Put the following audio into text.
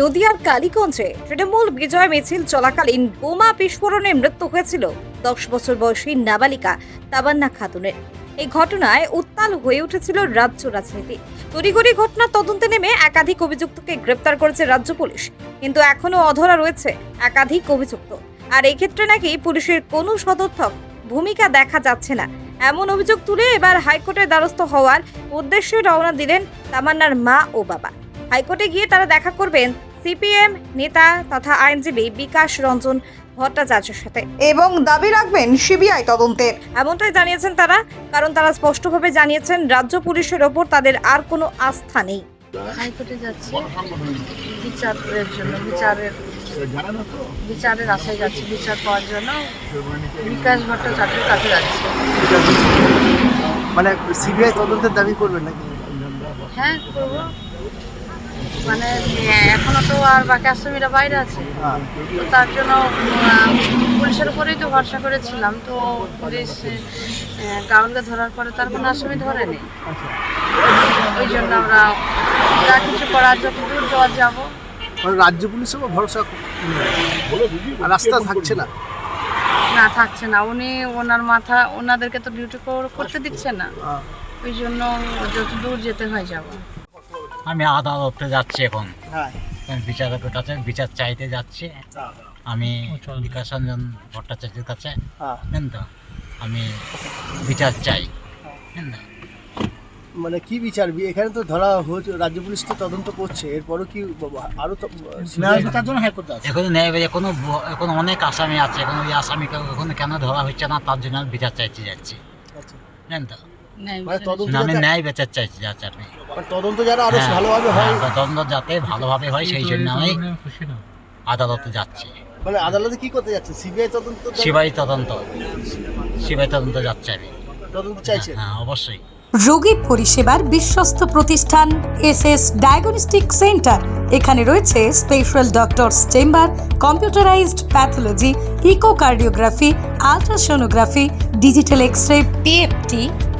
নদিয়ার কালীগঞ্জে তৃণমূল বিজয় মিছিল চলাকালীন বোমা বিস্ফোরণে মৃত্যু হয়েছিল দশ বছর বয়সী নাবালিকা তাবান্না খাতুনের। এই ঘটনায় উত্তাল হয়ে উঠেছিল রাজ্য রাজনীতি। তড়িঘড়ি ঘটনার তদন্তে নেমে একাধিক অভিযুক্তকে গ্রেপ্তার করেছে রাজ্য পুলিশ। কিন্তু এখনও অধরা রয়েছে একাধিক অভিযুক্ত। আর এই ক্ষেত্রে নাকি পুলিশের কোনো সদর্থক ভূমিকা দেখা যাচ্ছে না। এমন অভিযোগ তুলে এবার হাইকোর্টের দ্বারস্থ হওয়ার উদ্দেশ্যে রওনা দিলেন তামান্নার মা ও বাবা। হাইকোর্টে গিয়ে তারা দেখা করবেন সিপিএম নেতা তথা আইনজীবী বিকাশ রঞ্জন ভট্টাচার্যের সাথে। এবং দাবি রাখবেন সিবিআই তদন্তের এমনটাই জানিয়েছেন তারা কারণ তারা স্পষ্টভাবে জানিয়েছেন রাজ্য পুলিশের ওপর তাদের আর কোনো আস্থা নেই। হাইকোর্টে যাচ্ছি বিচারের জন্য বিচারের বিচারের আশায় যাচ্ছি বিচার পাওয়ার জন্য বিকাশ ভট্টাচার্যের কাছে যাচ্ছি। মানে সিবিআই তদন্তের দাবি করবেন নাকি? হ্যাঁ করব। মানে এখনও তো আর বাকি আসামিরা বাইরে আছে। হ্যাঁ তো তার জন্য পুলিশের উপরেই তো ভরসা করেছিলাম। তো পুলিশ আহ, কাউকে ধরার পরে তার কোনো আসামি ধরেনি। ওই জন্য আমরা যা কিছু করার যতদূর যাওয়া যাব। মানে রাজ্য পুলিশের ভরসা। রাস্তা থাকছে না। না থাকছে না। উনি ওনার মাথা ওনাদেরকে তো ডিউটি করতে দিচ্ছে না। হ্যাঁ। ওই জন্য যত দূর যেতে হয় যাব। আমি আদালতে যাচ্ছি এখন। হ্যাঁ। আমি বিচারকের কাছে বিচার চাইতে যাচ্ছি। আমি বিকাশ রঞ্জন ভট্টাচার্যের কাছে। হ্যাঁ। তো আমি বিচার চাই। তো? মানে কি বিচার? এখানে তো ধরা হচ্ছে রাজ্য পুলিশ তো তদন্ত করছে। এরপরও কি আরও তো এখন নেই এখনও ব- এখন অনেক আসামি আছে। এখন ওই আসামিকে এখন কেন ধরা হচ্ছে না তার জন্য আমি বিচার চাইতে যাচ্ছি। আচ্ছা। জানেন তো। মানে তদন্ত আমি ন্যায় বিচার চাইছি যাচ্ছি আপনি মানে তদন্ত যারা আরও হ্যাঁ, ভালোভাবে হয়। হ্যাঁ, তদন্ত যাতে ভালোভাবে হয় সেই জন্য আমি আদালতে যাচ্ছি। মানে আদালতে কি করতে যাচ্ছে সিবিআই তদন্ত সিবাই তদন্ত। সিবাই তদন্ত যাচ্ছে আমি। তদন্ত চাইছে হ্যাঁ অবশ্যই। রোগী পরিষেবার বিশ্বস্ত প্রতিষ্ঠান এস এস ডায়াগনস্টিক সেন্টার এখানে রয়েছে special doctors chamber computerised pathology echocardiography ultrasonography digital X ray PFT